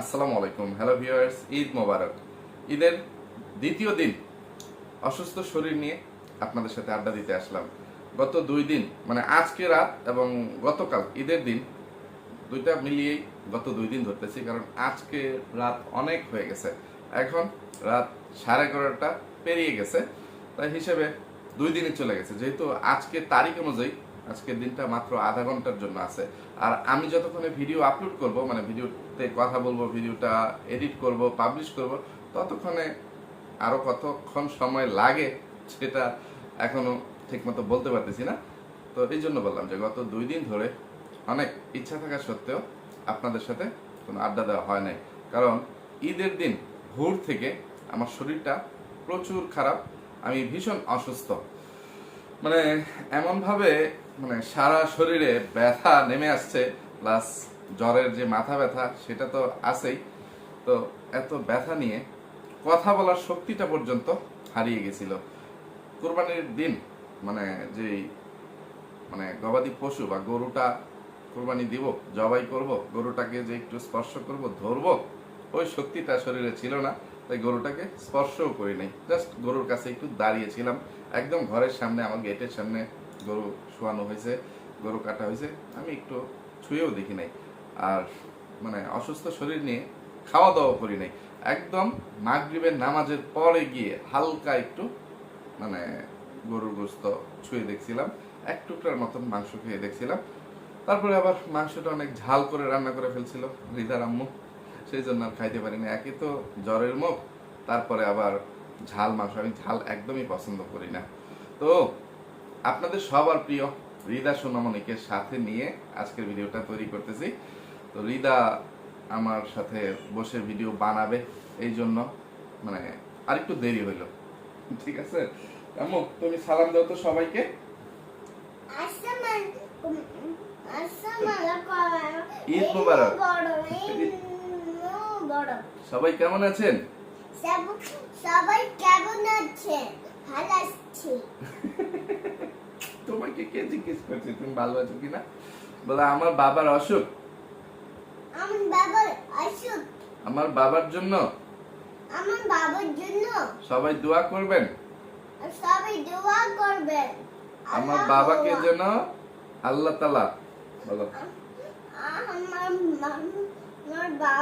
আসসালামু আলাইকুম। Hello viewers Eid Mubarak. ঈদের দ্বিতীয় দিন, অসুস্থ শরীর নিয়ে আপনাদের সাথে আড্ডা দিতে আসলাম। গত দুই দিন মানে আজকে রাত এবং গতকাল ঈদের দিন, দুইটা মিলিয়েই গত দুই দিন ধরতেছি, কারণ আজকে রাত অনেক হয়ে গেছে। এখন রাত সাড়ে এগারোটা পেরিয়ে গেছে। তাই হিসেবে দুই দিনই চলে গেছে। যেহেতু আজকে তারিখ অনুযায়ী, আজকের দিনটা মাত্র আধা ঘণ্টার জন্য আছে। আর আমি যতক্ষণে ভিডিও আপলোড করব মানে ভিডিওতে কথা বলব, ভিডিওটা এডিট করব পাবলিশ করব। ততক্ষণে আরও কতক্ষণ সময় লাগে সেটা এখনও ঠিকমতো বলতে পারতেছি না। তো এই জন্য বললাম যে গত দুই দিন ধরে অনেক ইচ্ছা থাকা সত্ত্বেও আপনাদের সাথে কোনো আড্ডা দেওয়া হয় নাই। কারণ ঈদের দিন ভোর থেকে আমার শরীরটা প্রচুর খারাপ, আমি ভীষণ অসুস্থ। মানে এমনভাবে মানে সারা শরীরে ব্যথা নেমে আসছে, প্লাস জ্বরের যে মাথা ব্যথা, সেটা তো আছেই। তো এত ব্যথা নিয়ে কথা বলার শক্তিটা পর্যন্ত হারিয়ে গেছিল। কোরবানির দিন মানে যেই মানে গবাদি পশু বা গরুটা কোরবানি দিব, জবাই করব, গরুটাকে যে একটু স্পর্শ করব, ধরবো, ওই শক্তিটা শরীরে ছিল না, তাই গরুটাকে স্পর্শও করি নাই। জাস্ট গরুর কাছে একটু দাঁড়িয়েছিলাম, একদম ঘরের সামনে, আমার গেটের সামনে গরু শোয়ানো হয়েছে, গরু কাটা হয়েছে, আমি একটু ছুঁয়েও দেখি নাই। আর মানে অসুস্থ শরীর নিয়ে খাওয়া দাওয়া করি নাই। একদম মাগরিবের নামাজের পরে গিয়ে হালকা একটু মানে গরুর গোস্ত ছুঁয়ে দেখছিলাম, এক টুকরার মতন মাংস খেয়ে দেখছিলাম। তারপরে আবার মাংসটা অনেক ঝাল করে রান্না করে ফেলছিল হৃদার আম্মু। সেই জন্য আর খাইতে পারিনি। একই তো জ্বরের মুখ, তারপরে আবার ঝাল মাংস। আমি ঝাল একদমই পছন্দ করি না। তো আপনাদের সবার প্রিয় রিদা সোনামণিকে সাথে নিয়ে আজকের ভিডিওটা তৈরি করতেছি। তো রিদা আমার সাথে বসে ভিডিও বানাবে এই জন্য মানে আরেকটু দেরি হইল। ঠিক আছে? আম্মু তুমি সালাম দাও তো সবাইকে। ঈদ মোবারক। সবাই কেমন আছেন? সবাই কেমন আছে ভালো আছি। তোমাকে কে জিজ্ঞেস করছে? তুমি ভালো আছো কিনা? বলে আমার বাবার অসুখ। আমার বাবার অসুখ। আমার বাবার জন্য? আমার বাবার জন্য। সবাই দোয়া করবেন? সবাই দোয়া করবেন। আমার বাবাকে যেন আল্লাহ তালা বলো। আমার মা-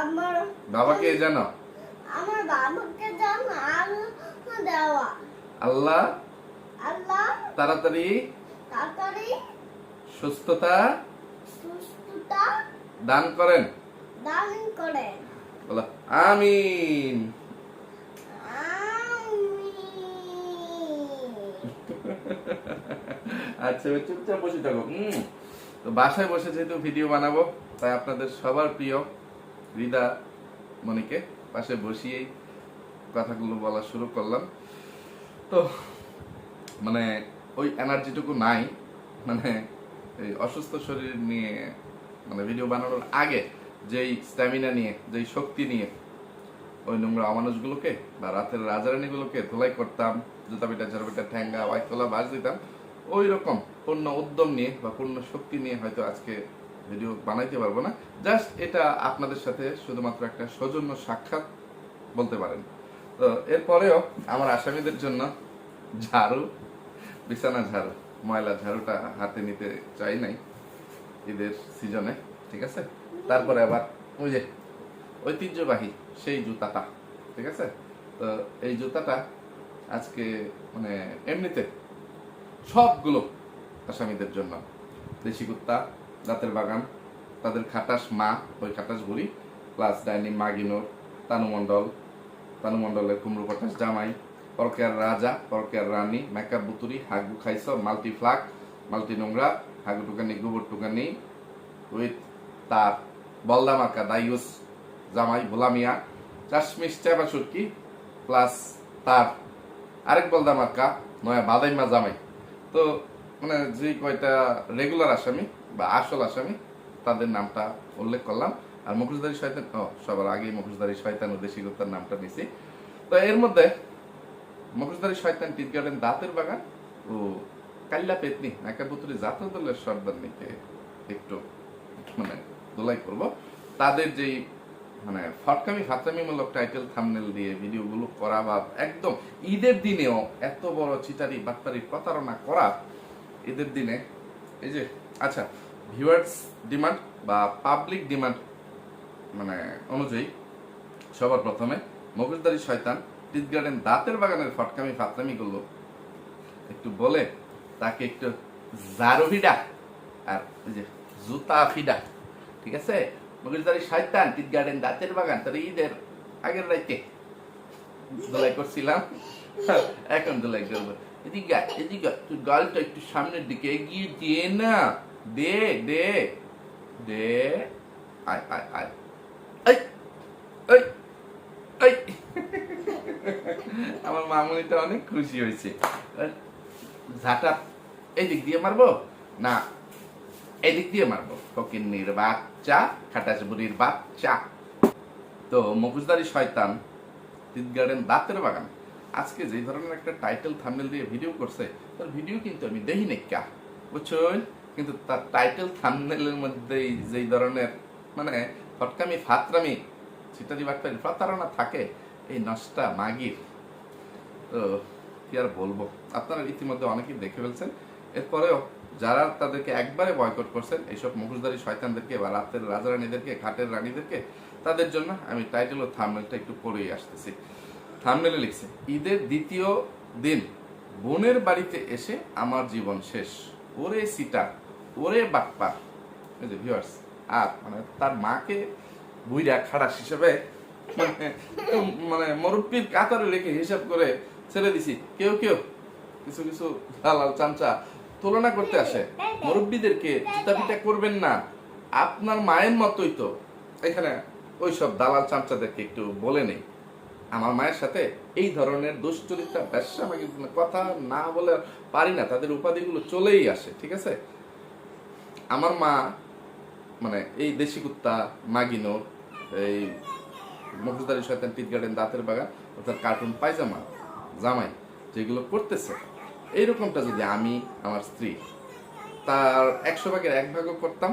আমার বাবাকে যেন? আমার বাবাকে যেন দেওয়া। আল্লাহ আল্লাহ তাড়াতাড়ি তাড়াতাড়ি সুস্থতা সুস্থতা দান করেন। দান করেন। বলো আমিন। আচ্ছা চুপচাপ বসে থাকো। তো বাসায় বসে যেহেতু ভিডিও বানাবো তাই আপনাদের সবার প্রিয় রিদা মনিকে পাশে বসিয়েই কথাগুলো বলা শুরু করলাম। তো মানে ওই এনার্জিটুকু নাই মানে এই অসুস্থ শরীর নিয়ে মানে ভিডিও বানানোর আগে যেই স্ট্যামিনা নিয়ে, যেই শক্তি নিয়ে ওই নোংরা অমানুষগুলোকে বা রাতের রাজারানীগুলোকে ধোলাই করতাম জুতা পিটা পিটা ঠ্যাঙ্গা ওয়াইতলা বাজ দিতাম ওই রকম পূর্ণ উদ্যম নিয়ে বা পূর্ণ শক্তি নিয়ে হয়তো আজকে ভিডিও বানাইতে পারব না। জাস্ট এটা আপনাদের সাথে শুধুমাত্র একটা সৌজন্য সাক্ষাৎ বলতে পারেন। তো এরপরেও আমার আসামিদের জন্য ঝাড়ু, বিছানা ঝাড়ু, ময়লা ঝাড়ুটা হাতে নিতে চাই নাই। ঈদের সিজনে ঠিক আছে? তারপরে আবার ওই যে, ঐতিহ্যবাহী সেই জুতাটা, ঠিক আছে? তো এই জুতাটা আজকে মানে এমনিতে সবগুলো আসামিদের জন্য। দেশি কুত্তা, দাঁতের বাগান, তাদের খাটাস মা, ওই খাটাস বুড়ি, প্লাস ডাইনি মাগিনোর তানুমণ্ডল তানুমণ্ডলের কুমড়ো পটাস জামাই, পরকেয়ার রাজা, পরকেয়ার রানী, মেকআপ বুতুরি, হাগু খাইছ মাল্টি ফ্লাক মাল্টি নোংরা হাগু টুকানি গোবর টুকানি উইথ তার বলদামাকা দাইউস, জামাই ভোলামিয়া চাশমিশ চাপা সুটকি প্লাস তার আরেক বলদামাকা নয়া বাদাইমা জামাই। তো মানে যে কয়টা রেগুলার আসামি বা আসল আসামি, তাদের নামটা উল্লেখ করলাম। আর মুখোশধারী শয়তান, ও, সবার আগে মুখোশধারী শয়তান ও দেশি কুত্তার নামটা নিছি। তো এর মধ্যে মুখোশধারী শয়তান টিট গার্ডেন দাঁতের বাগান ও কাল্লা পেতনি একাবুতুরি জাতীয় দলের সর্দার নিতে একটু মানে দোলাই করব। তাদের যেই মানে ফটকামি ফাতরামিমূলক টাইটেল থামনেল দিয়ে ভিডিওগুলো করা বা একদম ঈদের দিনেও এত বড় চিটারি বাটপারি প্রতারণা করা, ঈদের দিনে, এই যে আচ্ছা ভিউয়ার্স ডিমান্ড বা পাবলিক ডিমান্ড মানে অনুযায়ী সবার প্রথমে মগজদারি শয়তান টিস গার্ডেন দাঁতের বাগানের ফটকামি ফাতরামি গুলো একটু বলে তাকে একটু জারো ফিডা আর ওই যে জুতা ফিডা ঠিক আছে? মগজদারি শয়তান টিস গার্ডেন, দাঁতের বাগান, তোর ঈদের আগের রাইতে দোলাই করছিলাম। এখন দোলাই করব। এদিকে এদিকে তুই গালটা একটু সামনের দিকে এগিয়ে দিয়ে না। দে দে দে। আয় আয় আয়। আমার মামুনিটা অনেক খুশি হয়েছে। ঝাঁটা এই দিক দিয়ে মারবো? না এই দিক দিয়ে মারবো। ফকিন্নির বাচ্চা, খাটাস বুড়ির বাচ্চা। তো মুখোশধারী শয়তান তিত গার্ডেন দাঁতের বাগান। আজকে যে ধরনের একটা টাইটেল থাম্বনেল দিয়ে ভিডিও করছে, তার ভিডিও কিন্তু আমি দেখি কা। বুঝছেন? কিন্তু তার টাইটেল থাম্বনেলের মধ্যেই যেই ধরনের মানে ফটকামি, ফাতরামি চিটারি বাটপারি প্রতারণা থাকে, এই নষ্টা মাগির। তো কি আর বলব? আপনারা ইতিমধ্যে অনেকেই দেখে ফেলছেন। এরপরেও যারা তাদেরকে একবারে বয়কট করছেন, এইসব মুখোশধারী শয়তানদেরকে বা রাতের রাজা রানীদেরকে ঘাটের রানীদেরকে, তাদের জন্য আমি টাইটেল ও থামনেলটা একটু পড়েই আসতেছি। থামনেলে লিখছে, ঈদের দ্বিতীয় দিন, বোনের বাড়িতে এসে আমার জীবন শেষ। ওরে সিটা, ওরে বাপ্পা। এই যে ভিউয়ার্স আর মানে তার মাকে বুইরা খারাস হিসেবে মানে মানে মুরব্বীর কাতারে রেখে হিসাব করে ছেড়ে দিছি। কেউ কেউ? কিছু কিছু? দালাল, চামচা? তুলনা করতে আসে। মুরব্বীদেরকে চিতাপিতা করবেন না। আপনার মায়ের মতোই তো। এখানে ওই সব দালাল, চামচাদেরকে একটু বলে নেই। আমার মায়ের সাথে এই ধরনের দুশ্চরিত্রা, ব্যবসা কথা না বলে পারি না। তাদের উপাধিগুলো চলেই আসে, ঠিক আছে? আমার মা মানে এই দেশি কুত্তা, মাগিনো, এই মুখোশধারী শয়তান টিট গার্ডেন দাঁতের বাগান, অর্থাৎ কার্টুন পায়জামা জামাই, যেগুলো করতেছে এইরকমটা যদি আমি, আমার স্ত্রী, তার একশো ভাগের এক ভাগও করতাম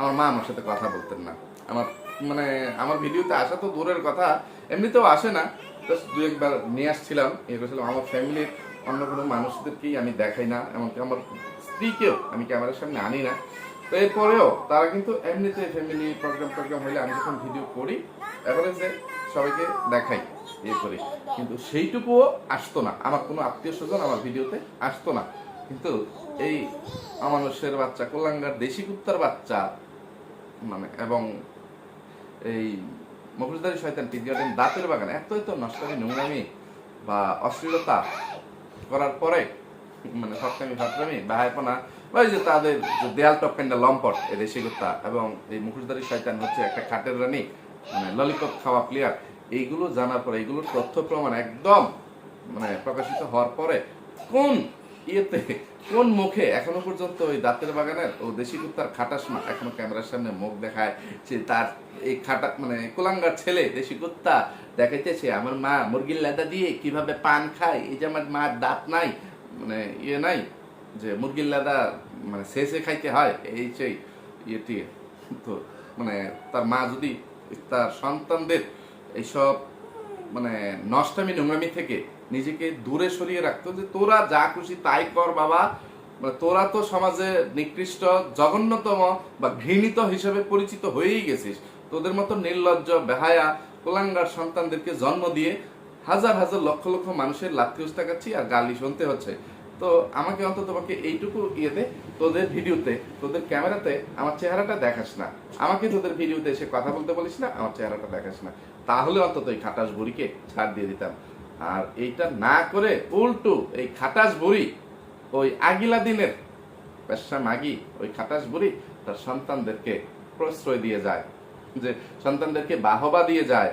আমার মা আমার সাথে কথা বলতেন না। আমার মানে আমার ভিডিওতে আসা তো দূরের কথা, এমনিতেও আসে না। জাস্ট দু একবার নিয়ে আসছিলাম এ করেছিলাম আমার ফ্যামিলির অন্য কোনো মানুষদেরকেই আমি দেখাই না, এমনকি আমার স্ত্রীকেও আমি ক্যামেরার সামনে আনি না। তো এরপরেও তারা কিন্তু এমনিতে ফ্যামিলি প্রোগ্রাম টোগ্রাম হলে আমি যখন ভিডিও করি যে সবাইকে দেখাই। ইয়ে করি। কিন্তু সেইটুকুও আসতো না। আমার কোনো আত্মীয় স্বজন আমার ভিডিওতে আসতো না। কিন্তু এই অমানুষের বাচ্চা, কোলাঙ্গার দেশি কুত্তার বাচ্চা মানে এবং এই মুখোশধারী শয়তান টি গার্ডেন দাঁতের বাগান এত এত নষ্টামি, নোংরামি বা অশ্লীলতা করার পরে মানে ফটকামি ফাটকামি বাহায়পনা বা যে তাদের যে দেয়াল টপকান্ডা লম্পট, এই দেশি কুত্তা এবং এই মুখোশধারী শয়তান হচ্ছে একটা খাটের রানী মানে ললিপপ খাওয়া প্লেয়ার এইগুলো জানার পরে, এইগুলোর তথ্য প্রমাণ একদম মানে প্রকাশিত হওয়ার পরে কোন ইয়েতে, কোন মুখে এখনও পর্যন্ত ওই দাঁতের বাগানের ও দেশি কুত্তার খাটাস মা এখনও ক্যামেরার সামনে মুখ দেখায় যে তার এই খাটা মানে কুলাঙ্গার ছেলে, দেশি কুত্তা দেখাইতেছে, আমার মা মুরগির লেদা দিয়ে কীভাবে পান খায়? এই যে আমার মার দাঁত নাই মানে ইয়ে নাই, যে মুরগির লেদা মানে শেষে খাইতে হয়, এই সেই ইয়েটি। তো মানে তার মা যদি তার সন্তানদের এইসব মানে নষ্টামি নোংরামি থেকে নিজেকে দূরে সরিয়ে রাখতো যে তোরা যা খুশি তাই কর বাবা। মানে তোরা তো সমাজে নিকৃষ্ট, জঘন্যতম বা ঘৃণিত হিসেবে পরিচিত হয়েই গেছিস। তোদের মতো নির্লজ্জ, বেহায়া, কোলাঙ্গার সন্তানদেরকে জন্ম দিয়ে হাজার হাজার লক্ষ লক্ষ মানুষের লাথি উস্তাকাচ্ছি আর গালি শুনতে হচ্ছে। তো আমাকে অন্তত পক্ষে এইটুকু ইয়েতে তোদের ভিডিওতে, তোদের ক্যামেরাতে আমার চেহারাটা দেখাস না। আমাকে তোদের ভিডিওতে এসে কথা বলতে বলিস না, আমার চেহারাটা দেখাস না। তাহলে অন্তত এই খাটাস বুড়িকে ছাড় দিয়ে দিতাম। আর এইটা না করে উল্টো এই খাটাস বুড়ি ওই আগিলা দিনের পেশা মাগি, ওই খাটাস বুড়ি তার সন্তানদেরকে প্রশ্রয় দিয়ে যায়। যে সন্তানদেরকে বাহবা দিয়ে যায়,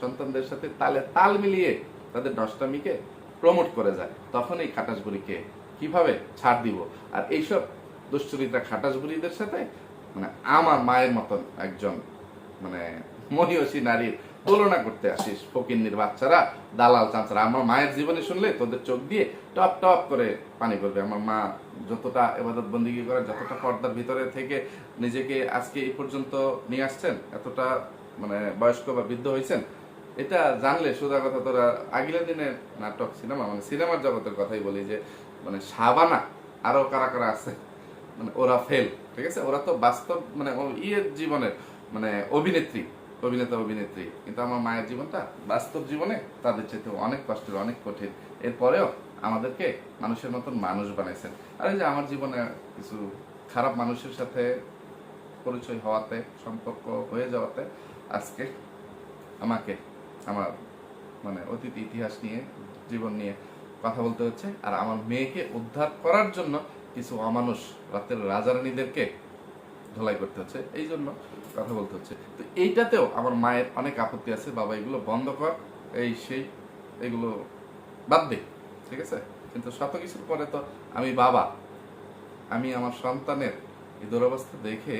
সন্তানদের সাথে তালে তাল মিলিয়ে তাদের নষ্টামিকে প্রমোট করে যায়। তখন এই খাটাস বুড়িকে কীভাবে ছাড় দিব? আর এইসব দুশ্চরিত্রা খাটাস বুড়িদের সাথে মানে আমার মায়ের মতন একজন মানে মহিষী নারীর তুলনা করতে আসিস। ফকিন্নির বাচ্চারা, দালাল চাঁচরা, আমার মায়ের জীবনে শুনলে তোদের চোখ দিয়ে টপ টপ করে পানি পড়বে। আমার মা যতটা এবাদত বন্দিগি করে, যতটা পর্দার ভিতরে থেকে নিজেকে আজকে এই পর্যন্ত নিয়ে আসছেন, এতটা মানে বয়স্ক বা বৃদ্ধ হয়েছেন, এটা জানলে সোজা কথা তোরা আগিলা দিনের নাটক সিনেমা মানে সিনেমার জগতের কথাই বলি যে মানে সাবানা আরও কারা কারা আছে? মানে ওরা ফেল ঠিক আছে? ওরা তো বাস্তব মানে ইয়ের জীবনের মানে অভিনেত্রী। অভিনেতা, অভিনেত্রী। কিন্তু আমার মায়ের জীবনটা বাস্তব জীবনে তাদের চাইতে অনেক কষ্টের, অনেক কঠিন। এরপরেও আমাদেরকে মানুষের মতন মানুষ বানাইছেন। আর এই যে আমার জীবনে কিছু খারাপ মানুষের সাথে পরিচয় হওয়াতে, সম্পর্ক হয়ে যাওয়াতে আজকে আমাকে, আমার মানে অতীত, ইতিহাস নিয়ে, জীবন নিয়ে কথা বলতে হচ্ছে। আর আমার মেয়েকে উদ্ধার করার জন্য কিছু অমানুষ, রাতের রাজারানীদেরকে ধোলাই করতে হচ্ছে। এই জন্য কথা বলতে হচ্ছে। তো এইটাতেও আমার মায়ের অনেক আপত্তি আছে, বাবা এগুলো বন্ধ কর, এই সেই, এগুলো বাদ দে, ঠিক আছে? কিন্তু শত কিছুর পরে তো আমি বাবা, আমি আমার সন্তানের এই দুরবস্থা দেখে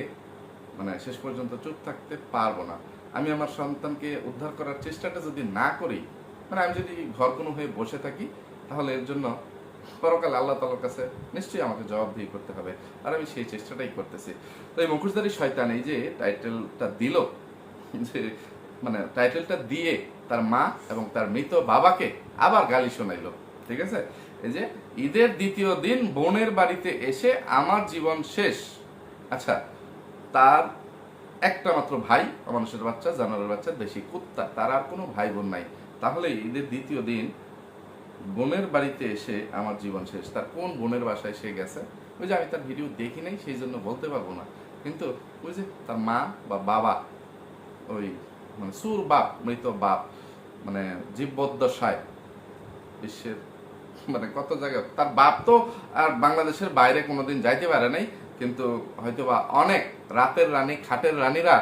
মানে শেষ পর্যন্ত চুপ থাকতে পারব না। আমি আমার সন্তানকে উদ্ধার করার চেষ্টাটা যদি না করি মানে আমি যদি ঘর কোনো হয়ে বসে থাকি, তাহলে এর জন্য পরকাল আল্লাহ তালার কাছে নিশ্চয়ই আমাকে জবাবদিহি করতে হবে। আর আমি সেই চেষ্টাটাই করতেছি। তো এই মুখোশধারী শয়তান এই যে টাইটেলটা দিল, যে মানে টাইটেলটা দিয়ে তার মা এবং তার মৃত বাবাকে আবার গালি শোনাইলো, ঠিক আছে? এই যে ঈদের দ্বিতীয় দিন বোনের বাড়িতে এসে আমার জীবন শেষ। আচ্ছা তার একটা মাত্র ভাই মানুষের বাচ্চা, জানোয়ারের বাচ্চা দেশি কুত্তা, তার আর কোনো ভাই বোন নাই। তাহলে ঈদের দ্বিতীয় দিন বোনের বাড়িতে এসে আমার জীবন শেষ। তার কোন বোনের বাসায় সে গেছে? ওই যে আমি তার ভিডিও দেখি নাই, সেই জন্য বলতে পারব না। কিন্তু ওই যে তার মা বা বাবা, ওই মানে সুর বাপ, মৃত বাপ মানে জীবদ্দশায় বিশ্বের মানে কত জায়গায়। তার বাপ তো আর বাংলাদেশের বাইরে কোনোদিন যাইতে পারে নাই, কিন্তু হয়তো বা অনেক রাতের রানী, খাটের রানীরা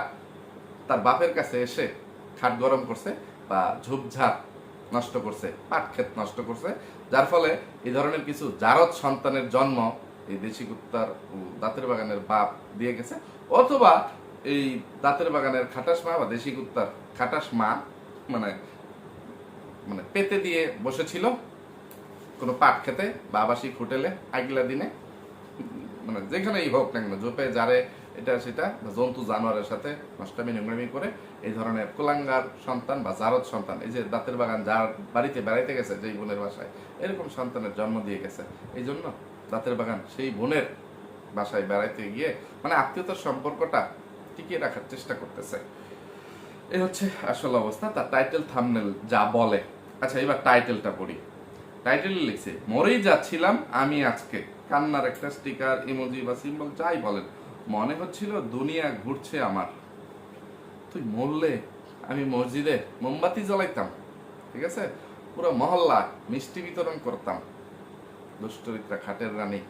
তার বাপের কাছে এসে খাট গরম করছে বা ঝোপঝাড় নষ্ট করছে, পাট ক্ষেত নষ্ট করছে, যার ফলে এই ধরনের কিছু জারদ সন্তানের জন্ম এই দেশি কুত্তার দাঁতের বাগানের বাপ দিয়ে গেছে। অথবা এই দাঁতের বাগানের খাটাস মা বা দেশি কুত্তার খাটাস মা মানে মানে পেতে দিয়ে বসেছিল কোনো পাট খেতে বা আবাসিক হোটেলে, আগলা দিনে। মানে যেখানেই হোক না কেন, জোপে যারে এটা সেটা জন্তু জানোয়ারের সাথে নষ্টামি নোংরামি করে এই ধরনের কুলাঙ্গার সন্তান বা জারদ সন্তান, এই যে দাঁতের বাগান যার বাড়িতে বেড়াইতে গেছে যেই বোনের বাসায়, এরকম সন্তানের জন্ম দিয়ে গেছে। এই জন্য দাঁতের বাগান সেই বোনের বাসায় বেড়াইতে গিয়ে মানে আত্মীয়তার সম্পর্কটা টিকিয়ে রাখার চেষ্টা করতেছে। এই হচ্ছে আসল অবস্থা, তার টাইটেল থামনেল যা বলে। আচ্ছা এবার টাইটেলটা পড়ি। টাইটেলে লিখছে, মরেই যাচ্ছিলাম আমি আজকে। কান্নার একটা স্টিকার ইমোজি বা সিম্বল যাই বলেন। মনে হচ্ছিল দুনিয়া ঘুরছে আমার। তুই মরলে আমি মসজিদে মোমবাতি জ্বলাইতাম, ঠিক আছে? পুরো মহল্লা মিষ্টি বিতরণ করতাম। দুষ্টরিত্রা খাটের রানী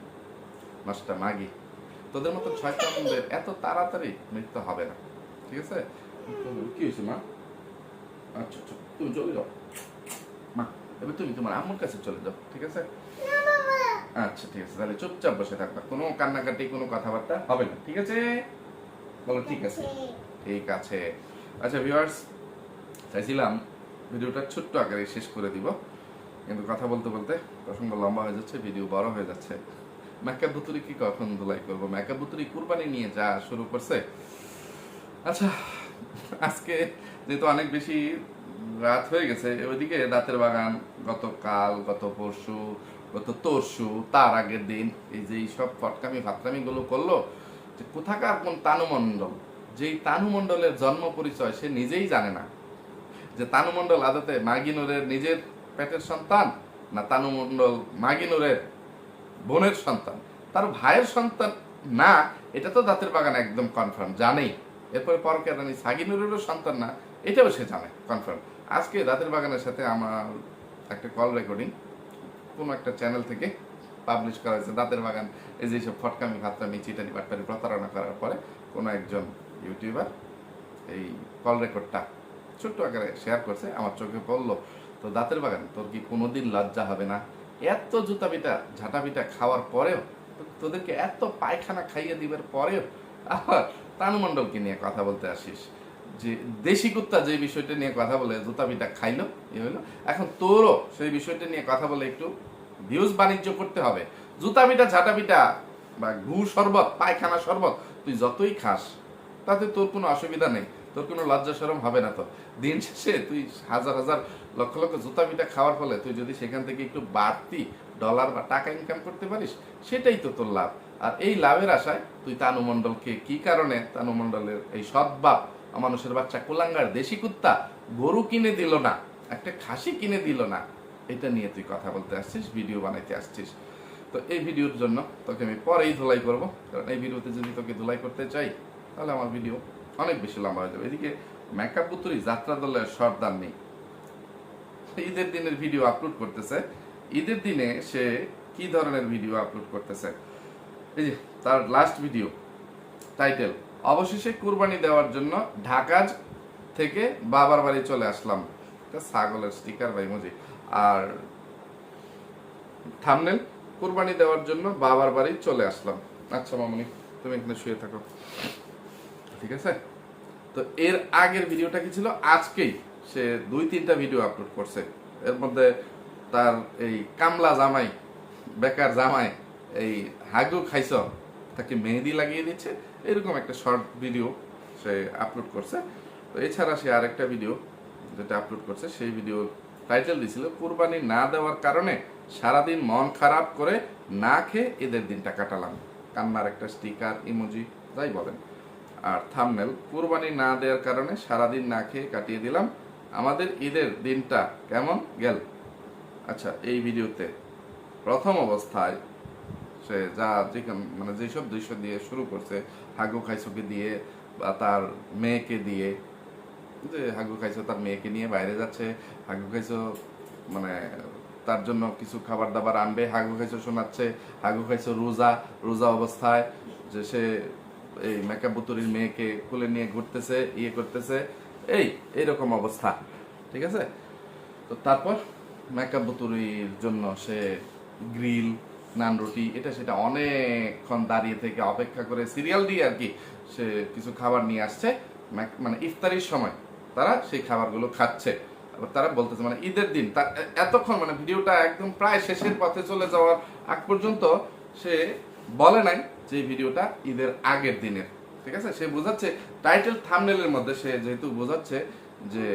নষ্টা মাগি, তোদের মতো ছয়তামদের এত তাড়াতাড়ি মৃত্যু হবে না, ঠিক আছে? কি হয়েছে, মা? আচ্ছা আচ্ছা তুমি চলে যাও। মা, এবার তুমি তোমার আম্মুর কাছে চলে যাও, ঠিক আছে? আচ্ছা ঠিক আছে, তাহলে চুপচাপ বসে থাকবা কোনো কান্নাকাটি, কোনো কথাবার্তা হবে না, ঠিক আছে? বলো, ঠিক আছে। ঠিক আছে। আচ্ছা ভিউয়ার্স চাইছিলাম ভিডিওটা ছোট্ট আকারে শেষ করে দিব, কিন্তু কথা বলতে বলতে প্রসঙ্গ লম্বা হয়ে যাচ্ছে ভিডিও বড় হয়ে যাচ্ছে। মেকআপ বুতুরি কি কখন ধুলাই করব? মেকআপ বুতুরি কুরবানি নিয়ে যা শুরু করছে। আচ্ছা আজকে যেহেতু অনেক বেশি রাত হয়ে গেছে, ওইদিকে রাতের বাগান গতকাল, গত পরশু গত তরশু, তার আগের দিন, এই যে সব ফটকামি ফাতরামি গুলো করল, যে কোথাকার কোন তানুমণ্ডল? যেই তানুমণ্ডলের জন্ম পরিচয় সে নিজেই জানে না। যে তানুমণ্ডল আদতে মাগিনুরের নিজের পেটের সন্তান, না তানুমণ্ডল মাগিনুরের বোনের সন্তান? তার ভাইয়ের সন্তান না, এটা তো দাঁতের বাগান একদম কনফার্ম জানেই। এরপরে পরকে রানী সাগিনুরেরও সন্তান না, এটাও সে জানে কনফার্ম আজকে দাঁতের বাগানের সাথে আমার একটা কল রেকর্ডিং কোনো একটা চ্যানেল থেকে পাবলিশ করা হয়েছে। দাঁতের বাগান, এই যে সব ফটকামি ফাতরামি চিটারি বাটপারি প্রতারণা করার পরে কোনো একজন ইউটিউবার এই কল রেকর্ডটা ছোট্ট আকারে শেয়ার করছে, আমার চোখে পড়ল তো দাঁতের বাগান, তোর কি কোনোদিন লজ্জা হবে না? এত জুতা পিটা ঝাঁটা পিটা খাওয়ার পরেও তোদেরকে এত পায়খানা খাইয়ে দিবার পরেও, আবার তানুমণ্ডলকে নিয়ে কথা বলতে আসিস। যে দেশি কুত্তা যে বিষয়টা নিয়ে কথা বলে জুতা পিটা খাইলো, এ হইল। এখন তোরও সেই বিষয়টা নিয়ে কথা বলে একটু ভিউজ বাণিজ্য করতে হবে। জুতা পিটা ঝাঁটা পিটা বা ঘু শরবত, পায়খানা শরবত তুই যতই খাস, তাতে তোর কোনো অসুবিধা নেই, তোর কোনো লজ্জা সরম হবে না তো। দিন শেষে তুই হাজার হাজার লক্ষ লক্ষ জুতা পিঠা খাওয়ার ফলে তুই যদি সেখান থেকে একটু বাড়তি ডলার বা টাকা ইনকাম করতে পারিস, সেটাই তো তোর লাভ। আর এই লাভের আশায় তুই তানু মণ্ডলকে কি কারণে তানু মণ্ডলের এই সদ্ভাব মানুষের বাচ্চা। কোলাঙ্গার দেশি কুত্তা গরু কিনে দিল না, একটা খাসি কিনে দিল না। এটা নিয়ে তুই কথা বলতে আসছিস, ভিডিও বানাইতে আসছিস। তো এই ভিডিওর জন্য তোকে আমি পরেই ধুলাই করব, কারণ এই ভিডিওতে যদি তোকে ধুলাই করতে চাই, তাহলে আমার ভিডিও অনেক বেশি লম্বা হয়ে যাবে। এদিকে মেকআপ পুতুরি যাত্রা দলের সর্দার নেই। ঈদের দিনের ভিডিও আপলোড করতেছে। ঈদের দিনে সে কি ধরনের ভিডিও আপলোড করতেছে? এই যে, তার লাস্ট ভিডিও টাইটেল অবশেষে কুরবানি দেওয়ার জন্য ঢাকা থেকে বাবার বাড়ি চলে আসলাম। ছাগলের স্টিকার ভাই মুজি আর থামনেল কুরবানি দেওয়ার জন্য বাবার বাড়ি চলে আসলাম। আচ্ছা মামনি, তুমি এখানে শুয়ে থাকো। ঠিক আছে? তো এর আগের ভিডিওটা কি ছিল? আজকেই সে দুই, তিনটা ভিডিও আপলোড করছে। এর মধ্যে তার এই কামলা জামাই, বেকার জামাই, এই হাগু খাইছ তাকে মেহেদি লাগিয়ে দিচ্ছে। এরকম একটা শর্ট ভিডিও সে আপলোড করছে। তো এছাড়া সে আরেকটা ভিডিও যেটা আপলোড করছে, সেই ভিডিও টাইটেল দিছিল কুরবানি না দেওয়ার কারণে সারাদিন মন খারাপ করে না খেয়ে ঈদের দিনটা কাটালাম। কান্নার একটা স্টিকার ইমোজি যাই বলেন। আর থামনেল কুরবানি না দেওয়ার কারণে সারাদিন না খেয়ে কাটিয়ে দিলাম। আমাদের ঈদের দিনটা কেমন গেল? আচ্ছা এই ভিডিওতে প্রথম অবস্থায় সে যা যেখান মানে যেসব দৃশ্য দিয়ে শুরু করছে, হাগু খাইসুকে দিয়ে বা তার মেয়েকে দিয়ে, যে হাগু খাইছো তার মেয়েকে নিয়ে বাইরে যাচ্ছে, হাগু খাইছো মানে তার জন্য কিছু খাবার দাবার আনবে, হাগু খাইছো শোনাচ্ছে, হাগু খাইছো রোজা রোজা অবস্থায়, যে সে এই মেকআপ বুতুরির মেয়েকে কোলে নিয়ে ঘুরতেছে ইয়ে করতেছে, এই, এইরকম অবস্থা, ঠিক আছে? তো তারপর মেকআপ বুতুরির জন্য সে গ্রিল নান রুটি, এটা সেটা অনেকক্ষণ দাঁড়িয়ে থেকে অপেক্ষা করে সিরিয়াল দিয়ে আর কি সে কিছু খাবার নিয়ে আসছে। মানে ইফতারির সময় তারা সেই খাবারগুলো খাচ্ছে। তারা বলতেছে মানে ঈদের দিন তার এতক্ষণ মানে ভিডিওটা একদম প্রায় শেষের পথে চলে যাওয়ার আগ পর্যন্ত সে বলে নাই যে ভিডিওটা ঈদের আগের দিনের। ঠিক আছে? সে বোঝাচ্ছে, টাইটেল থামনেলের মধ্যে সে যেহেতু বোঝাচ্ছে যে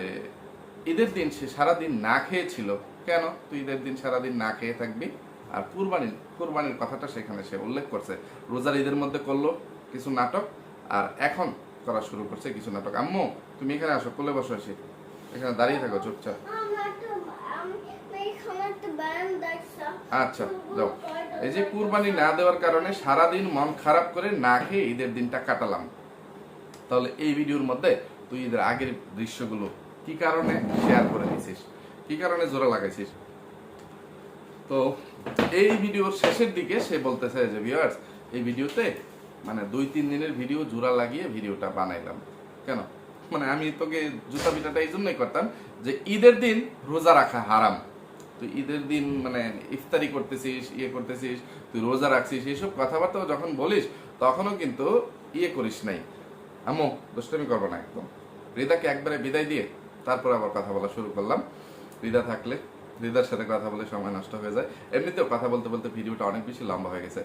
ঈদের দিন সে সারাদিন না খেয়েছিল, কেন? তুই ঈদের দিন সারাদিন না খেয়ে থাকবি? আর কুরবানির কুরবানির কথাটা সেখানে সে উল্লেখ করছে। রোজার ঈদের মধ্যে করল কিছু নাটক আর এখন করা শুরু করছে কিছু নাটক। আম্মু, তুমি এখানে আসো, কোলে বসো আসি এখানে দাঁড়িয়ে থাকো, চুপচাপ। আচ্ছা যাও। এই যে কুরবানি না দেওয়ার কারণে সারাদিন মন খারাপ করে না খেয়ে ঈদের দিনটা কাটালাম। তাহলে এই ভিডিওর মধ্যে তুই ঈদের আগের দৃশ্যগুলো কি কারণে শেয়ার করে দিছিস? কি কারণে জোড়া লাগাইছিস? তো এই ভিডিওর শেষের দিকে সে বলতেছে যে ভিউয়ার্স এই ভিডিওতে মানে দুই, তিন দিনের ভিডিও জোড়া লাগিয়ে ভিডিওটা বানাইলাম। কেন? মানে আমি তোকে জুতা পিঠাটা এই জন্যই করতাম যে, ঈদের দিন রোজা রাখা হারাম। তুই ঈদের দিন মানে ইফতারি করতেছিস ইয়ে করতেছিস, তুই রোজা রাখছিস, এইসব কথাবার্তা যখন বলিস, তখনও কিন্তু ইয়ে করিস নাই। আমো দুষ্টমি করব না একদম। হৃদাকে একবারে বিদায় দিয়ে তারপর আবার কথা বলা শুরু করলাম। হৃদা থাকলে হৃদার সাথে কথা বলে সময় নষ্ট হয়ে যায়। এমনিতেও কথা বলতে বলতে ভিডিওটা অনেক বেশি লম্বা হয়ে গেছে।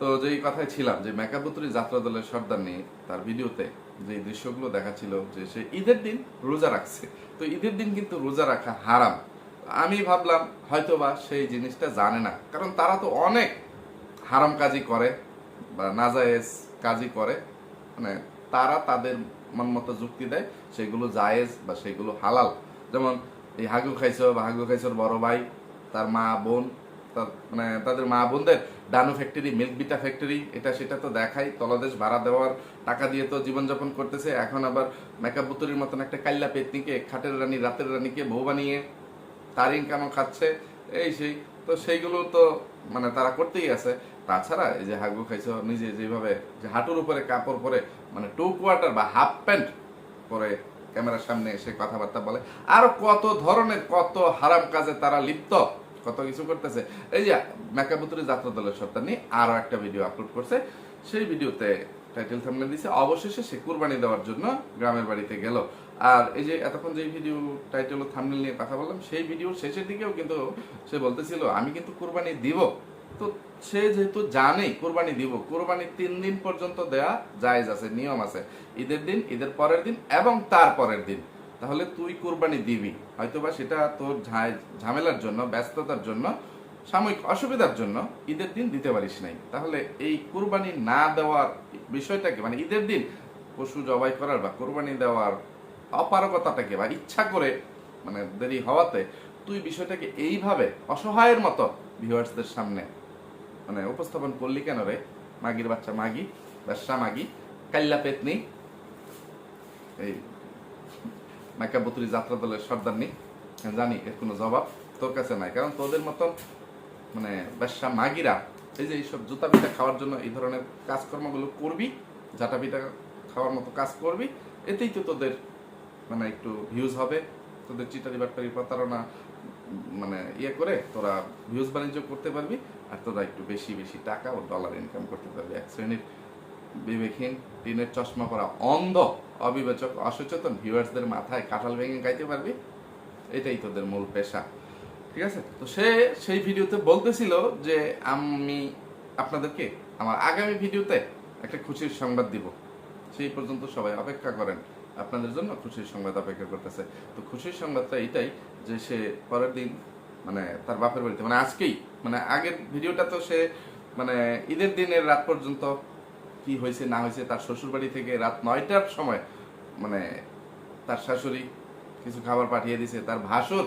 তো যেই কথায় ছিলাম যে মেকাবুতুরি যাত্রা দলের সর্দার নিয়ে তার ভিডিওতে যে দৃশ্যগুলো দেখাচ্ছিল যে সে ঈদের দিন রোজা রাখছে। তো ঈদের দিন কিন্তু রোজা রাখা হারাম। আমি ভাবলাম হয়তোবা সেই জিনিসটা জানে না। কারণ তারা তো অনেক হারাম কাজই করে বা নাজায়েজ কাজই করে। মানে তারা তাদের মন মতো যুক্তি দেয়, সেগুলো জায়েজ বা সেগুলো হালাল। যেমন এই হাগু খাইছো বা হাগু খাইছোর বড় ভাই, তার মা, বোন, তার মানে তাদের মা, বোনদের Dano factory Milk Vita factory এটা সেটা তো দেখাই, তলদেশ ভাড়া দেওয়ার টাকা দিয়ে তো জীবনযাপন করতেছে, এখন আবার মেকআপ বুতুরির মতন একটা কাল্লা পেতনিকে, খাটের রানী, রাতের রানীকে বউ বানিয়ে তার ইনকামও খাচ্ছে, এই সেই, তো সেইগুলো তো মানে তারা করতেই আছে। তাছাড়া এই যে হাগু খাইছো, নিজে যেভাবে যে হাঁটুর উপরে, কাপড় পরে মানে টু কোয়ার্টার বা হাফ প্যান্ট পরে ক্যামেরার সামনে এসে কথাবার্তা বলে। আরও কত ধরনের, কত হারাম কাজে তারা লিপ্ত, কত কিছু করতেছে। এই যে, মেকাবুতুরি যাত্রা দলের সত্তা নিয়ে আরও একটা ভিডিও আপলোড করছে। সেই ভিডিওতে টাইটেল থামলে দিছে, অবশেষে সে কুরবানি দেওয়ার জন্য গ্রামের বাড়িতে গেল। আর এই যে, এতক্ষণ যে ভিডিও টাইটেল ও থামনেল নিয়ে কথা বললাম, সেই ভিডিও শেষের দিকেও কিন্তু সে বলতেছিল, আমি কিন্তু কুরবানি দিব। তো সে যেহেতু জানে কোরবানি দিব, কোরবানি তিন দিন পর্যন্ত দেয়া জায়েজ আছে, নিয়ম আছে। ঈদের দিন, ঈদের পরের দিন এবং তার পরের দিন। তাহলে তুই কোরবানি দিবি। হয়তোবা সেটা তোর ঝামেলার জন্য, ব্যস্ততার জন্য, সাময়িক অসুবিধার জন্য ঈদের দিন দিতে পারিস নাই। তাহলে এই কোরবানি না দেওয়ার বিষয়টাকে মানে ঈদের দিন পশু জবাই করার বা কোরবানি দেওয়ার অপারগতাটাকে বা ইচ্ছা করে মানে দেরি হওয়াতে তুই বিষয়টাকে এইভাবে অসহায়ের মতো ভিউয়ার্সদের সামনে মানে উপস্থাপন করলি কেন রে? মাগির বাচ্চা মাগি, ব্যবসা মাগি কাল্লা পেতনি, এই মাইকাবতুরি যাত্রা দলের সর্দার নেই জানি, এর কোনো জবাব তোর কাছে নাই। কারণ তোদের মতন মানে ব্যবসা মাগিরা, এই যে এইসব জুতা পিঠা খাওয়ার জন্য এই ধরনের কাজকর্মগুলো করবি, জাটা পিঠা খাওয়ার মতো কাজ করবি, এতেই তো তোদের মানে একটু ভিউজ হবে। তোদের চিটারি বাটপারি প্রতারণা মানে ইয়ে করে তোরা ভিউজ বাণিজ্য করতে পারবি। আর তোরা একটু বেশি বেশি টাকা ও ডলার ইনকাম করতে পারবি। এক শ্রেণির বিবেকহীন টিনের চশমা পরা অন্ধ, অবিবেচক, অসচেতন ভিউয়ার্সদের মাথায় কাঁঠাল ভেঙে গাইতে পারবি? এটাই তোদের মূল পেশা। ঠিক আছে? তো সে সেই ভিডিওতে বলতেছিল যে আমি আপনাদেরকে আমার আগামী ভিডিওতে একটা খুশির সংবাদ দিব। সেই পর্যন্ত সবাই অপেক্ষা করেন। আপনাদের জন্য খুশির সংবাদ অপেক্ষা করতেছে। তো খুশির সংবাদটা এটাই যে সে পরের দিন মানে তার বাপের বাড়িতে। মানে আজকেই মানে আগের ভিডিওটা তো সে মানে ঈদের দিনের রাত পর্যন্ত কি হয়েছে, না হয়েছে, তার শ্বশুর বাড়ি থেকে রাত নয়টার সময় মানে তার শাশুড়ি কিছু খাবার পাঠিয়ে দিছে, তার ভাসুর,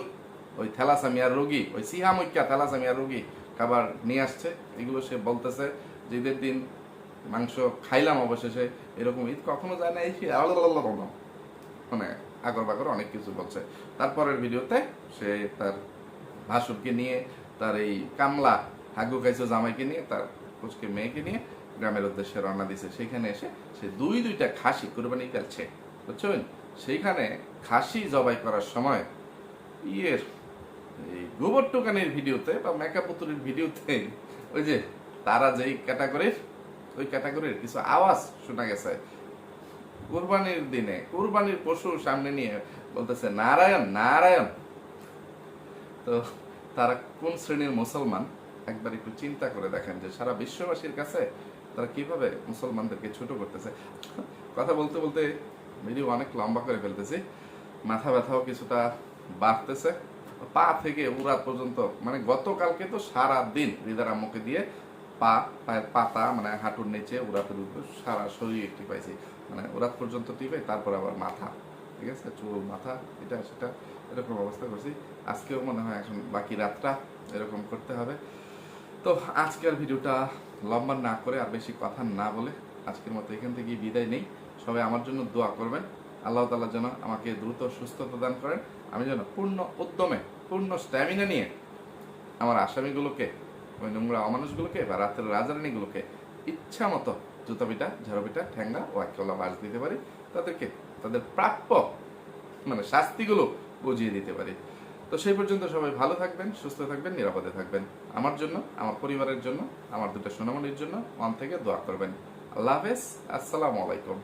ওই থ্যালাসামিয়ার রোগী, ওই সিহামৈক্যা থ্যালাসামিয়ার রোগী খাবার নিয়ে আসছে। এগুলো সে বলতেছে যে ঈদের দিন মাংস খাইলাম অবশেষে, এরকম ঈদ কখনো যায় না, এই মানে আগর বাগর অনেক কিছু বলছে। তারপরের ভিডিওতে সে তার ভাসুরকে নিয়ে, তার এই কামলা হাগু খাইছো জামাইকে নিয়ে, তার কুচকে মেয়েকে নিয়ে গ্রামের উদ্দেশ্যে রওনা দিছে। সেখানে এসে সে দুই দুইটা খাসি কোরবানি কাটছে বুঝছেন? সেইখানে খাসি জবাই করার সময় ইয়ের এই গোবর টোকানের ভিডিওতে বা মেকআপ পুতুলের ভিডিওতে, ওই যে তারা যেই ক্যাটাগরির, ওই ক্যাটাগরির কিছু আওয়াজ শোনা গেছে। কোরবানির দিনে, কোরবানির পশু সামনে নিয়ে বলতেছে, নারায়ণ নারায়ণ। তো তারা কোন শ্রেণির মুসলমান? একবার একটু চিন্তা করে দেখেন যে সারা বিশ্ববাসীর কাছে তারা কীভাবে মুসলমানদেরকে ছোট করতেছে। কথা বলতে বলতে ভিডিও অনেক লম্বা করে ফেলতেছি। মাথা ব্যথাও কিছুটা বাড়তেছে। পা থেকে উড়া পর্যন্ত মানে গতকালকে তো সারা দিন হৃদার আম্মুকে দিয়ে পা, পায়ের পাতা মানে হাঁটুর নিচে উড়া পর্যন্ত সারা শরীর একটি পাইছি। মানে উড়াত পর্যন্ত টিপে, তারপর আবার মাথা। ঠিক আছে চুল মাথা, এটা, সেটা, এরকম অবস্থা করছি। আজকেও মনে হয় এখন বাকি রাতটা এরকম করতে হবে। তো আজকের ভিডিওটা লম্বা না করে আর বেশি কথা না বলে আজকের মতো এখান থেকে বিদায় নেই। সবাই আমার জন্য দোয়া করবেন। আল্লাহ তালা যেন আমাকে দ্রুত সুস্থতা দান করেন। আমি যেন পূর্ণ উদ্যমে, পূর্ণ স্ট্যামিনা নিয়ে আমার আসামিগুলোকে, ওই নোংরা অমানুষগুলোকে বা রাতের রাজারানীগুলোকে ইচ্ছা মতো জুতা পিটা ঝাড়ু পিটা ঠ্যাঙ্গা ও একলা বাস দিতে পারি। তাদেরকে তাদের প্রাপ্য মানে শাস্তিগুলো বুঝিয়ে দিতে পারি। তো সেই পর্যন্ত সবাই ভালো থাকবেন, সুস্থ থাকবেন, নিরাপদে থাকবেন। আমার জন্য, আমার পরিবারের জন্য, আমার দুটো সোনামণির জন্য, মন থেকে দোয়া করবেন। আল্লাহ হাফেজ, আসসালামু আলাইকুম।